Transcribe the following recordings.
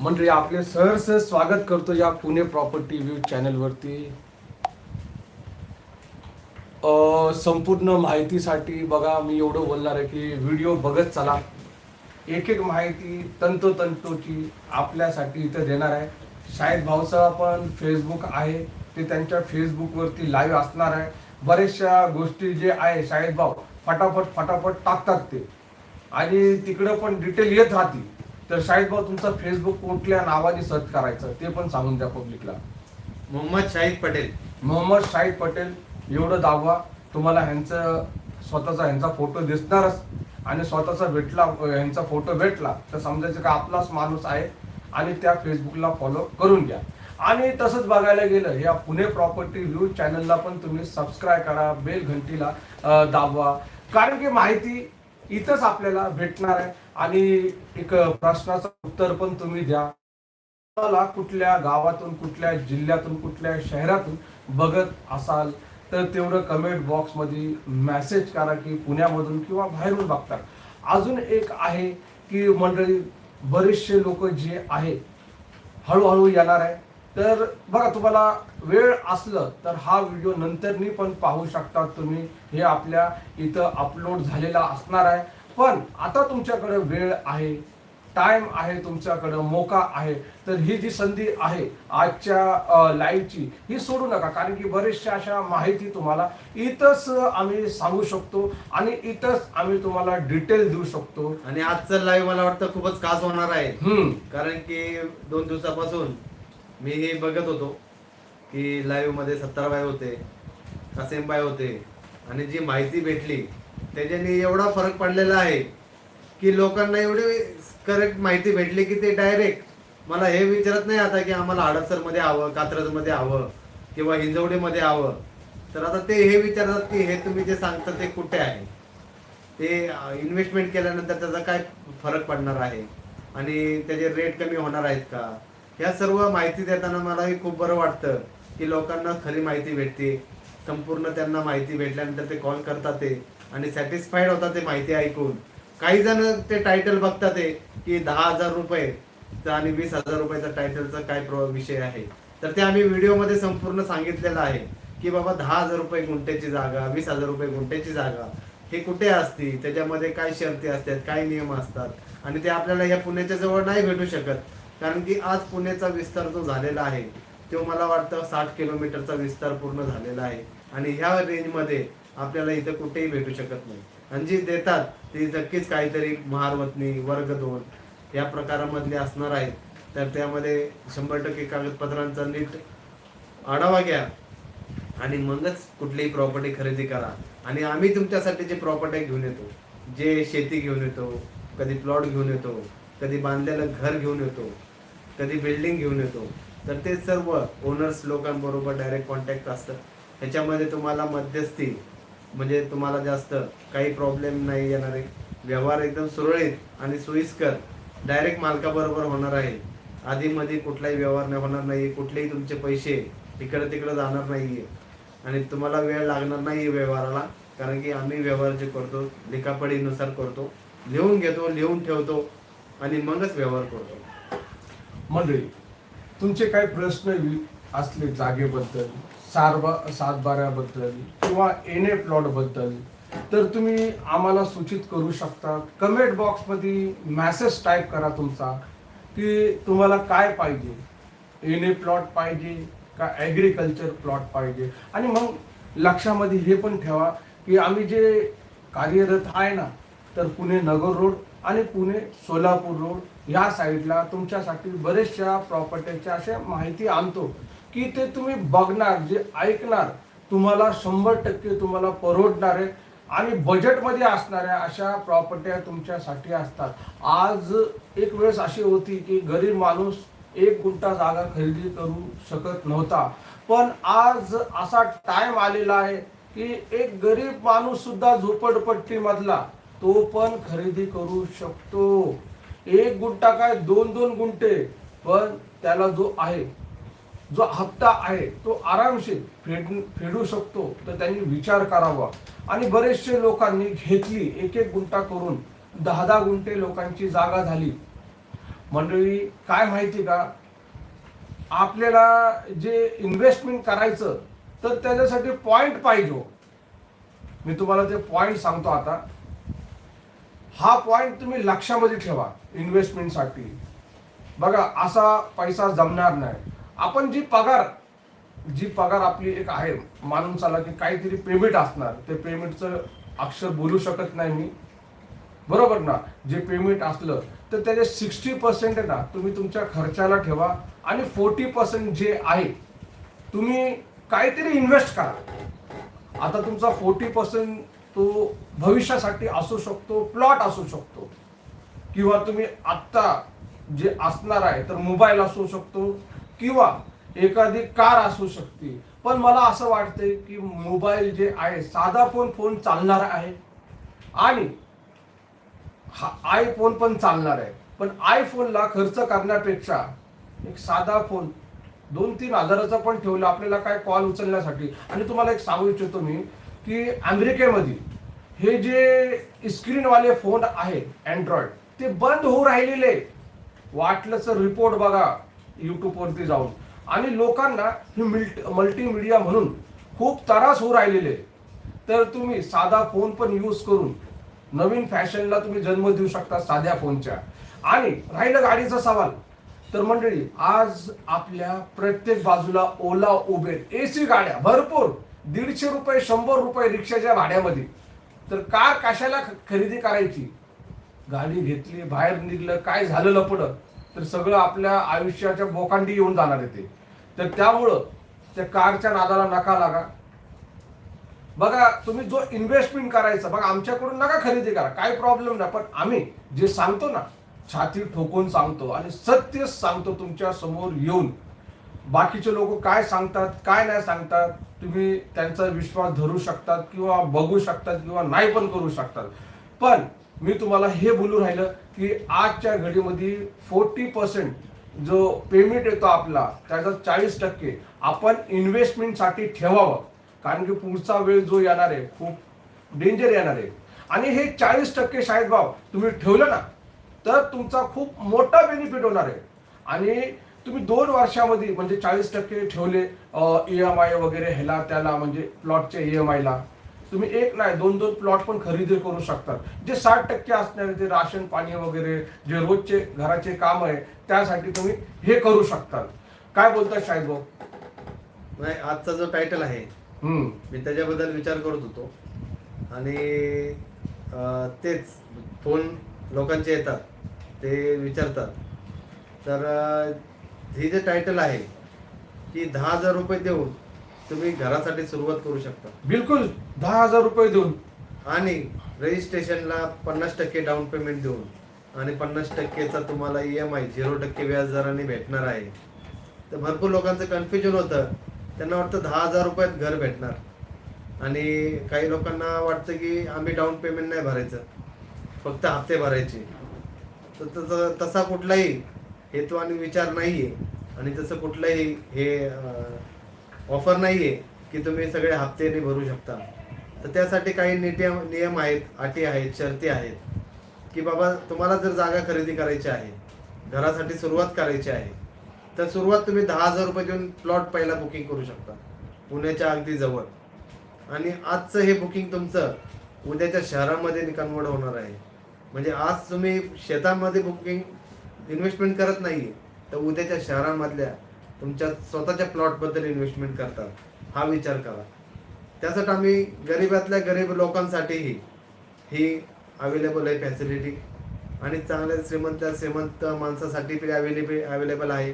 मंडळी आपले सहर्ष स्वागत करतो या पुणे प्रॉपर्टी व्ह्यू चॅनलवरती. संपूर्ण माहितीसाठी बघा मी एवढं बोलणार आहे की व्हिडिओ बघत चला. एक एक माहिती तंतोतंतोची आपल्यासाठी इथं देणार आहे. शाहिद भाऊचा पण फेसबुक आहे ते त्यांच्या फेसबुकवरती लाईव्ह असणार आहे. बऱ्याचशा गोष्टी जे आहे शाहिद भाऊ फटाफट फटाफट टाकतात ते. आणि तिकडं पण डिटेल येत राहतील. तर शाहिद भाऊ तुमचा फेसबुक कुठल्या नावाने सर्च करायचं ते पण सांगून द्या पब्लिकला मोहम्मद शाहिद पटेल. मोहम्मद शाहिद पटेल एवढं दाखवा तुम्हाला ह्यांचं स्वतःचा ह्यांचा फोटो दिसणारच. आणि स्वतःचा भेटला ह्यांचा फोटो भेटला तर समजायचं का आपलाच माणूस आहे. आणि त्या फेसबुकला फॉलो करून घ्या. आणि तसंच बघायला गेलं या पुणे प्रॉपर्टी व्ह्यू चॅनलला पण तुम्ही सबस्क्राईब करा बेल घंटीला दाबवा. कारण की माहिती इथंच आपल्याला भेटणार आहे. आणि एक प्रश्नाचं उत्तर पण तुम्ही द्या. तुम्हाला कुठल्या गावातून कुठल्या जिल्ह्यातून कुठल्या शहरातून बघत असाल तर तेवढं कमेंट बॉक्समध्ये मेसेज करा की पुण्यामधून किंवा बाहेरून बघतात अजून एक आहे की मंडळी बरेचसे लोक जे आहे हळूहळू येणार आहे. तर बघा तुम्हाला वेळ असलं तर हा व्हिडिओ नंतरनी पण पाहू शकता तुम्ही. हे आपल्या इथं अपलोड झालेला असणार आहे. पण आता तुमच्याकडे वेळ आहे टाइम आहे तुमच्याकडं मोका आहे. तर ही जी संधी आहे आजच्या लाईव्हची ही सोडू नका. कारण की बरेचशा अशा माहिती तुम्हाला इथंच आम्ही सांगू शकतो आणि इथंच आम्ही तुम्हाला डिटेल देऊ शकतो. आणि आजचं लाईव्ह मला वाटतं खूपच खास होणार आहे. कारण की दोन दिवसापासून मी हे बघत होतो की लाईव्हमध्ये सत्तारबाई होते कासेमबाई होते आणि जी माहिती भेटली त्याच्याने एवढा फरक पडलेला आहे की लोकांना एवढी करेक्ट माहिती भेटली की ते डायरेक्ट मला हे विचारत नाही आता की आम्हाला हडपसरमध्ये हवं कात्रजमध्ये हवं किंवा हिंजवडीमध्ये हवं. तर आता ते हे विचारतात की हे तुम्ही जे सांगता ते कुठे आहे? ते इन्व्हेस्टमेंट केल्यानंतर त्याचा काय फरक पडणार आहे? आणि त्याचे रेट कमी होणार आहेत का? ह्या सर्व माहिती देताना मलाही खूप बरं वाटतं की लोकांना खरी माहिती भेटते. संपूर्ण त्यांना माहिती भेटल्यानंतर ते कॉल करतात ते आणि सॅटिस्फाईड होतात ते माहिती ऐकून. काही जण ते टायटल बघतात ते की दहा हजार रुपये आणि वीस हजार रुपयाचा टायटलचा काय प्र- विषय आहे. तर ते आम्ही व्हिडिओमध्ये संपूर्ण सांगितलेलं आहे की बाबा दहा हजार रुपये गुंठ्याची जागा वीस हजार रुपये गुंठ्याची जागा हे कुठे असती त्याच्यामध्ये काय शर्ती असतात काय नियम असतात आणि ते आपल्याला या पुण्याच्या जवळ नाही भेटू शकत. कारण की आज पुण्याचा विस्तार जो झालेला आहे तो मला वाटतं साठ किलोमीटरचा विस्तार पूर्ण झालेला आहे. आणि ह्या रेंजमध्ये आपल्याला इथं कुठेही भेटू शकत नाही. आणि जी देतात ती नक्कीच काहीतरी महारवतनी वर्ग दोन या प्रकारामधले असणार आहेत. तर त्यामध्ये शंभर टक्के कागदपत्रांचा नीट आढावा घ्या आणि मगच कुठलीही प्रॉपर्टी खरेदी करा. आणि आम्ही तुमच्यासाठी जे प्रॉपर्टी घेऊन येतो जे शेती घेऊन येतो कधी प्लॉट घेऊन येतो कधी बांधलेलं घर घेऊन येतो कधी बिल्डिंग घेऊन येतो तर ते सर्व ओनर्स लोकांबरोबर डायरेक्ट कॉन्टॅक्ट असतं. ह्याच्यामध्ये तुम्हाला मध्यस्थी म्हणजे तुम्हाला जास्त काही प्रॉब्लेम नाही येणार आहे. व्यवहार एकदम सुरळीत आणि सोयीस्कर डायरेक्ट मालकाबरोबर होणार आहे. आधीमध्ये कुठलाही व्यवहार नाही होणार नाही कुठलेही तुमचे पैसे इकडं तिकडं जाणार नाहीये. आणि तुम्हाला वेळ लागणार नाही व्यवहाराला कारण की आम्ही व्यवहार जे करतो लिखापडीनुसार करतो. लिहून घेतो लिहून ठेवतो. आणि मगच व्यवहार करतो. मंडळी तुमचे काही प्रश्न असले जागेबद्दल सारबा सातबाऱ्याबद्दल किंवा एन ए प्लॉटबद्दल तर तुम्ही आम्हाला सूचित करू शकता कमेंट बॉक्समध्ये मॅसेज टाईप करा तुमचा की तुम्हाला काय पाहिजे? एन ए प्लॉट पाहिजे का ॲग्रिकल्चर प्लॉट पाहिजे? आणि मग लक्षामध्ये हे पण ठेवा की आम्ही जे कार्यरत आहे ना तर पुणे नगर रोड आणि पुणे सोलापूर रोड या साईडला तुमच्यासाठी बरेचशा प्रॉपर्टीच्या अशा माहिती आणतो की ते तुम्ही बघणार जे ऐकणार तुम्हाला शंभर टक्के तुम्हाला परवडणार आहे आणि बजेटमध्ये असणाऱ्या अशा प्रॉपर्ट्या तुमच्यासाठी असतात. आज एक वेळेस अशी होती की गरीब माणूस एक गुंठा जागा खरेदी करू शकत नव्हता. पण आज असा टाइम आलेला आहे की एक गरीब माणूस सुद्धा झोपडपट्टीमधला तो पण खरेदी करू शकतो. एक गुंठा काय? दोन दोन गुंठे. पण त्याला जो आहे जो हप्ता आहे तो आरामशीर फेड फेडू शकतो. तर त्यांनी विचार करावा. आणि बरेचसे लोकांनी घेतली. एक एक गुंठा करून दहा दहा गुंठे लोकांची जागा झाली. मंडळी काय माहिती का? आपल्याला जे इन्व्हेस्टमेंट करायचं तर त्याच्यासाठी पॉईंट पाहिजे हो. मी तुम्हाला ते पॉईंट सांगतो आता. हा पॉइंट तुम्ही लक्षामध्ये ठेवा इन्व्हेस्टमेंटसाठी बघा असा पैसा जमणार नाही. आपण जी पगार जी पगार आपली एक आहे मानून चाला की काहीतरी पेमेंट असणार. ते पेमेंटचं अक्षर बोलू शकत नाही मी. बरोबर ना? जे पेमेंट असलं तर त्याचे सिक्स्टी पर्सेंट ना तुम्ही तुमच्या खर्चाला ठेवा आणि फोर्टी पर्सेंट जे आहे तुम्ही काहीतरी इन्व्हेस्ट करा. आता तुमचा फोर्टी पर्सेंट तो भविष्यासाठी असू शकतो प्लॉट असू शकतो. किंवा तुम्ही आत्ता जे असणार आहे तर मोबाईल असू शकतो किंवा एखादी कार असू शकते. पण मला असं वाटतंय की मोबाईल जे आहे साधा फोन फोन चालणार आहे. आणि हा आयफोन पण चालणार आहे. पण आयफोनला खर्च करण्यापेक्षा एक साधा फोन दोन तीन हजाराचा पण ठेवला आपल्याला काय कॉल उचलण्यासाठी. आणि तुम्हाला एक सांगू इच्छितो मी की अमेरिकेमध्ये हे जे स्क्रीनवाले फोन आहेत अँड्रॉइड ते बंद होऊ राहिलेले. वाटलंच रिपोर्ट बघा यूट्यूबवरती जाऊन. आणि लोकांना हे मिल्ट मल्टीमिडिया म्हणून खूप त्रास होऊ राहिलेले. तर तुम्ही साधा फोन पण यूज करून नवीन फॅशनला तुम्ही जन्म देऊ शकता साध्या फोनच्या आणि राहिलं गाडीचा सवाल. तर मंडळी आज आपल्या प्रत्येक बाजूला ओला उबेर एसी गाड्या भरपूर. दीडशे रुपये शंभर रुपये रिक्षाच्या भाड्यामध्ये. तर कार कशाला खरेदी करायची? गाडी घेतली बाहेर निघलं काय झालं लपडं? तर सगळं आपल्या आयुष्याच्या बोकांडी येऊन जाणार आहे ते. तर त्यामुळं त्या कारच्या नादाला नका लागा. बघा तुम्ही जो इन्व्हेस्टमेंट करायचा बघा आमच्याकडून नका खरेदी करा. काय प्रॉब्लेम नाही पण आम्ही जे सांगतो ना छाती ठोकून सांगतो आणि सत्य सांगतो तुमच्यासमोर येऊन. बाकीचे लोक काय सांगतात काय नाही सांगतात तुम्ही त्यांचा विश्वास धरू शकतात किंवा बघू शकतात किंवा नाही पण करू शकतात. पण मी तुम्हाला हे बोलू राहिलं की आजच्या घडीमध्ये फोर्टी पर्सेंट जो पेमेंट येतो आपला त्याचा चाळीस टक्के आपण इन्व्हेस्टमेंटसाठी ठेवावं. कारण की पुढचा वेळ जो येणार आहे खूप डेंजर येणार आहे. आणि हे चाळीस टक्के शाळेत भाव तुम्ही ठेवलं ना तर तुमचा खूप मोठा बेनिफिट होणार आहे. आणि तुम्ही दोन वर्षामध्ये म्हणजे चाळीस टक्के ठेवले ई एम आय वगैरे ह्याला त्याला म्हणजे प्लॉटच्या ई एम आयला तुम्ही एक नाही दोन दोन प्लॉट पण खरेदी करू शकतात. जे साठ टक्के असणार ते राशन पाणी वगैरे जे रोजचे घराचे काम आहे त्यासाठी तुम्ही हे करू शकतात. काय बोलतात शाहिद भाऊ? नाही आजचा जो टायटल आहे हम्म. मी त्याच्याबद्दल विचार करत होतो. आणि अं, तेच फोन लोकांचे येतात ते विचारतात. तर अं, हे जे टायटल आहे की दहा हजार रुपये देऊन तुम्ही घरासाठी सुरुवात करू शकता. बिलकुल दहा हजार रुपये देऊन. आणि रजिस्ट्रेशनला पन्नास टक्के डाऊन पेमेंट देऊन आणि पन्नास टक्केचा तुम्हाला ई एम आय झिरो टक्के व्याज दराने भेटणार आहे. तर भरपूर लोकांचं कन्फ्युजन होतं. त्यांना वाटतं दहा हजार रुपयात घर भेटणार. आणि काही लोकांना वाटतं की आम्ही डाऊन पेमेंट नाही भरायचं. फक्त हप्ते भरायचे. तर तसं तसा कुठलाही हेतू आणि विचार नाही आहे आणि तसं कुठलंही हे ऑफर नाही आहे की तुम्ही सगळे हप्त्याने भरू शकता. तर त्यासाठी काही नियम नियम आहेत अटी आहेत शर्ती आहेत. की बाबा तुम्हाला जर जागा खरेदी करायची आहे घरासाठी सुरुवात करायची आहे तर सुरुवात तुम्ही दहा हजार रुपये देऊन प्लॉट पहिला बुकिंग करू शकता पुण्याच्या अगदी जवळ. आणि आजचं हे बुकिंग तुमचं उद्याच्या शहरामध्ये कन्वर्ट होणार आहे. म्हणजे आज तुम्ही शेतामध्ये बुकिंग इन्व्हेस्टमेंट करत नाही तर उद्याच्या शहरामधल्या तुमच्या स्वतःच्या प्लॉटबद्दल इन्व्हेस्टमेंट करतात. हा विचार करा. त्यासाठी आम्ही गरीबातल्या गरीब लोकांसाठीही ही अवेलेबल आहे फॅसिलिटी आणि चांगल्या श्रीमंत श्रीमंत माणसासाठी पण अवेलेबल अवेलेबल आहे.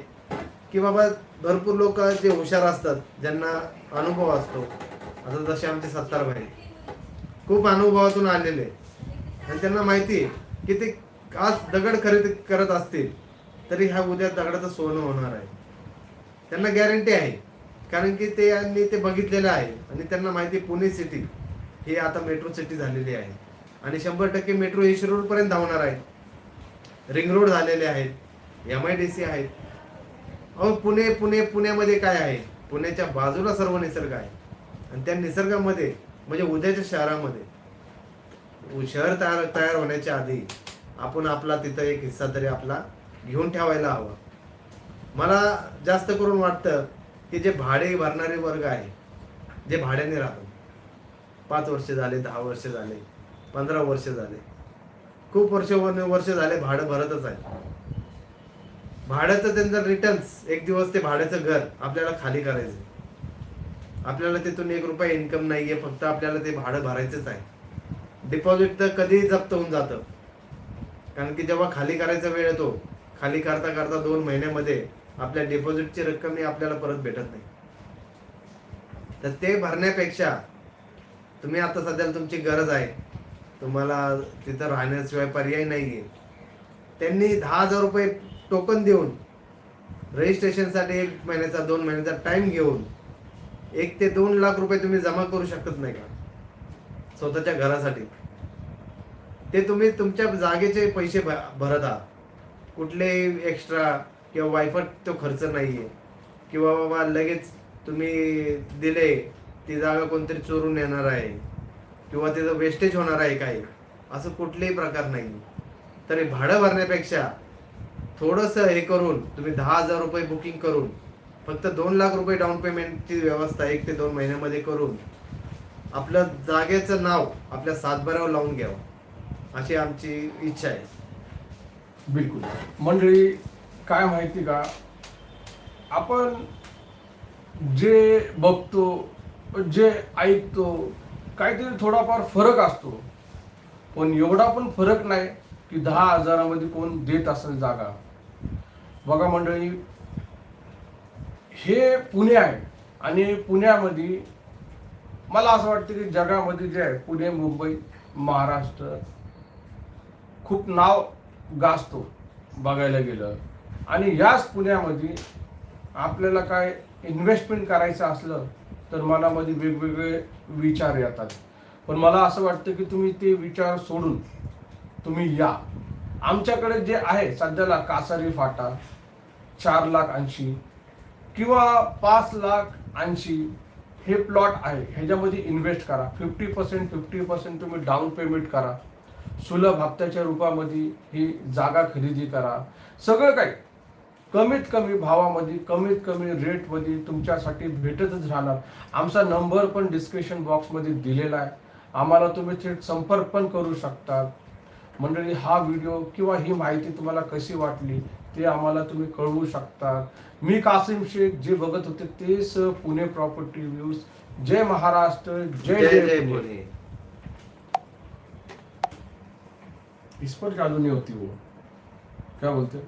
की बाबा भरपूर लोक जे हुशार असतात ज्यांना अनुभव असतो. आता जसे आमचे सत्तारभाई खूप अनुभवातून आलेले आणि त्यांना माहिती आहे की ते आज दगड खरेदी करत असतील तरी ह्या उद्या दगडाचं सोनं होणार आहे. त्यांना गॅरंटी आहे. कारण की ते यांनी ते बघितलेलं आहे. आणि त्यांना माहिती पुणे सिटी ही आता मेट्रो सिटी झालेली आहे. आणि शंभर टक्के मेट्रो एशी रोडपर्यंत धावणार आहे. रिंग रोड झालेले आहेत. एम आय डी सी आहेत. अहो पुणे पुणे पुण्यामध्ये काय आहे? पुण्याच्या बाजूला सर्व निसर्ग आहे. आणि त्या निसर्गामध्ये म्हणजे उद्याच्या शहरामध्ये शहर तयार तयार होण्याच्या आधी आपण आपला तिथं एक हिस्सा तरी आपला घेऊन ठेवायला हवा. मला जास्त करून वाटतं की जे भाडे भरणारे वर्ग आहे जे भाड्याने राहतो पाच वर्ष झाले दहा वर्ष झाले पंधरा वर्ष झाले खूप वर्ष वर्ष झाले भाडं भरतच आहे. भाड्याचं त्यांचं रिटर्न्स एक दिवस ते भाड्याचं घर आपल्याला खाली करायचं आपल्याला तिथून एक रुपया इन्कम नाहीये फक्त आपल्याला ते भाडं भरायचंच आहे. डिपॉझिट तर कधीही जप्त होऊन जातं. कारण की जेव्हा खाली करायचा वेळ येतो खाली करता करता दोन महिन्यामध्ये आपल्या डिपॉझिटची रक्कम ही आपल्याला परत भेटत नाही. तर ते भरण्यापेक्षा तुम्ही आता सध्याला तुमची गरज आहे. तुम्हाला तिथं राहण्याशिवाय पर्याय नाही आहे त्यांनी दहा हजार रुपये टोकन देऊन रजिस्ट्रेशनसाठी एक महिन्याचा दोन महिन्याचा टाईम घेऊन एक ते दोन लाख रुपये तुम्ही जमा करू शकत नाही का? स्वतःच्या घरासाठी. ते तुम्ही तुमच्या जागेचे पैसे भ- भरत. आहात कुठले एक्स्ट्रा किंवा वायफट तो खर्च नाही आहे किंवा बाबा लगेच तुम्ही दिले ती जागा कोणतरी चोरून येणार आहे. किंवा तिथं वेस्टेज होणार आहे काही. असं कुठलेही प्रकार नाही तरी भाडं भरण्यापेक्षा थोडंसं हे करून तुम्ही दहा हजार रुपये बुकिंग करून फक्त दोन लाख रुपये डाऊन पेमेंटची व्यवस्था एक ते दोन महिन्यामध्ये करून आपलं जागेचं नाव आपल्या सातबाऱ्यावर लावून घ्यावं. अशी आमची इच्छा आहे. बिलकुल. मंडळी काय माहिती का? आपण जे बघतो जे ऐकतो काहीतरी थोडाफार फरक असतो. पण एवढा पण फरक नाही की दहा हजारामध्ये कोण देत असेल जागा. बघा मंडळी हे पुणे आहे आणि पुण्यामध्ये मला असं वाटतं की जगामध्ये जे आहे पुणे मुंबई महाराष्ट्र खूप नाव गाजतो बघायला गेलं. आणि याच पुण्यामध्ये आपल्याला काय इन्व्हेस्टमेंट करायचं असलं तर मनामध्ये वेगवेगळे विचार येतात. पण मला असं वाटतं की तुम्ही ते विचार सोडून तुम्ही या. आमच्याकडे जे आहे सध्याला कासारी फाटा चार लाख ऐंशी किंवा पाच लाख ऐंशी हे प्लॉट आहे. ह्याच्यामध्ये इन्व्हेस्ट करा. फिफ्टी पर्सेंट फिफ्टी पर्सेंट तुम्ही डाऊन पेमेंट करा. सुलभ हप्त्याच्या रूपामध्ये ही जागा खरेदी करा. सगळं काही कमीत कमी भावामध्ये कमीत कमी रेटमध्ये तुमच्यासाठी भेटतच राहणार. आमचा नंबर पण डिस्क्रिप्शन बॉक्समध्ये दिलेला आहे. आम्हाला तुम्ही थेट संपर्क पण करू शकतात. मंडळी हा व्हिडिओ किंवा ही माहिती तुम्हाला कशी वाटली ते आम्हाला तुम्ही कळवू शकतात मी कासिम शेख जे बघत होते तेच पुणे प्रॉपर्टी व्ह्यूज जय महाराष्ट्र जय जय पुणे पुणे इस पर कानूनी होती वो क्या बोलते हैं?